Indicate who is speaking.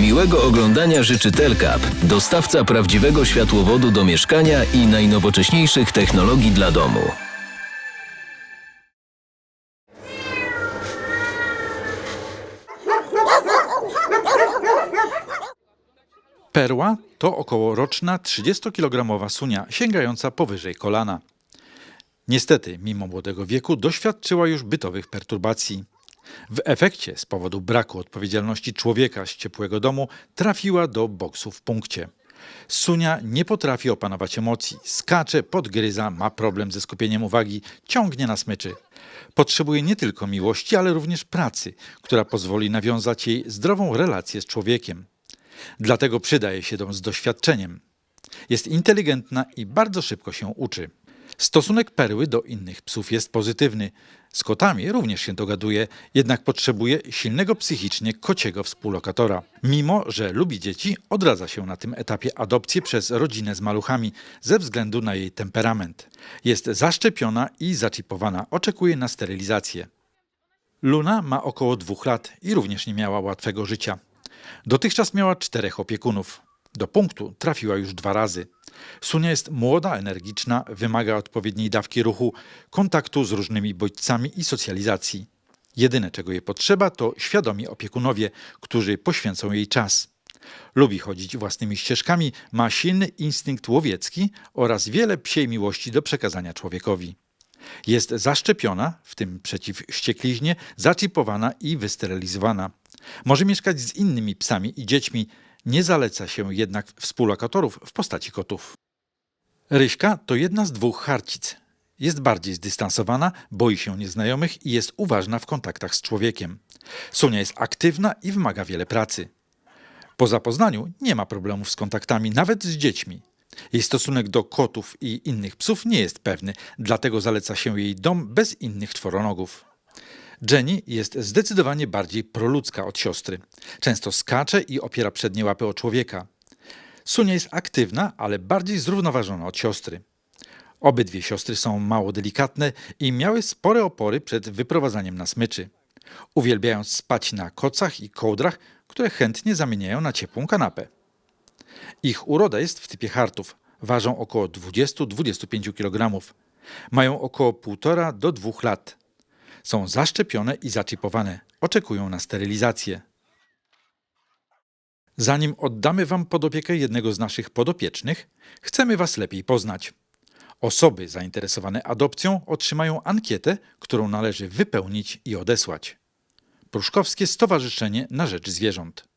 Speaker 1: Miłego oglądania życzy Telkap, dostawca prawdziwego światłowodu do mieszkania i najnowocześniejszych technologii dla domu.
Speaker 2: Perła to okołoroczna 30-kilogramowa sunia sięgająca powyżej kolana. Niestety, mimo młodego wieku, doświadczyła już bytowych perturbacji. W efekcie, z powodu braku odpowiedzialności człowieka z ciepłego domu, trafiła do boksu w punkcie. Sunia nie potrafi opanować emocji, skacze, podgryza, ma problem ze skupieniem uwagi, ciągnie na smyczy. Potrzebuje nie tylko miłości, ale również pracy, która pozwoli nawiązać jej zdrową relację z człowiekiem. Dlatego przydaje się dom z doświadczeniem. Jest inteligentna i bardzo szybko się uczy. Stosunek perły do innych psów jest pozytywny. Z kotami również się dogaduje, jednak potrzebuje silnego psychicznie kociego współlokatora. Mimo, że lubi dzieci, odradza się na tym etapie adopcję przez rodzinę z maluchami ze względu na jej temperament. Jest zaszczepiona i zaczipowana, oczekuje na sterylizację. Luna ma około dwóch lat i również nie miała łatwego życia. Dotychczas miała czterech opiekunów. Do punktu trafiła już dwa razy. Sunia jest młoda, energiczna, wymaga odpowiedniej dawki ruchu, kontaktu z różnymi bodźcami i socjalizacji. Jedyne, czego jej potrzeba, to świadomi opiekunowie, którzy poświęcą jej czas. Lubi chodzić własnymi ścieżkami, ma silny instynkt łowiecki oraz wiele psiej miłości do przekazania człowiekowi. Jest zaszczepiona, w tym przeciw wściekliźnie, zaczipowana i wysterylizowana. Może mieszkać z innymi psami i dziećmi, nie zaleca się jednak współlokatorów w postaci kotów. Ryśka to jedna z dwóch harcic. Jest bardziej zdystansowana, boi się nieznajomych i jest uważna w kontaktach z człowiekiem. Sunia jest aktywna i wymaga wiele pracy. Po zapoznaniu nie ma problemów z kontaktami, nawet z dziećmi. Jej stosunek do kotów i innych psów nie jest pewny, dlatego zaleca się jej dom bez innych czworonogów. Jenny jest zdecydowanie bardziej proludzka od siostry. Często skacze i opiera przednie łapy o człowieka. Sunia jest aktywna, ale bardziej zrównoważona od siostry. Obydwie siostry są mało delikatne i miały spore opory przed wyprowadzaniem na smyczy. Uwielbiają spać na kocach i kołdrach, które chętnie zamieniają na ciepłą kanapę. Ich uroda jest w typie hartów. Ważą około 20-25 kg. Mają około 1,5 do 2 lat. Są zaszczepione i zaczipowane. Oczekują na sterylizację. Zanim oddamy Wam pod opiekę jednego z naszych podopiecznych, chcemy Was lepiej poznać. Osoby zainteresowane adopcją otrzymają ankietę, którą należy wypełnić i odesłać. Pruszkowskie Stowarzyszenie na Rzecz Zwierząt.